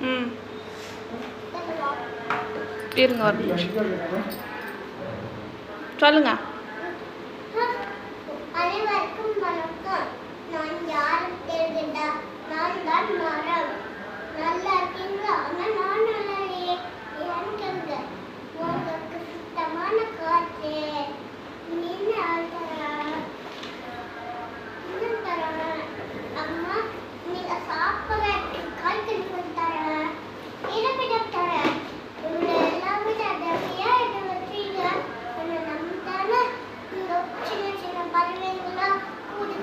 ம். இருங்க ஒரு நிமிஷம். சொல்லுங்க.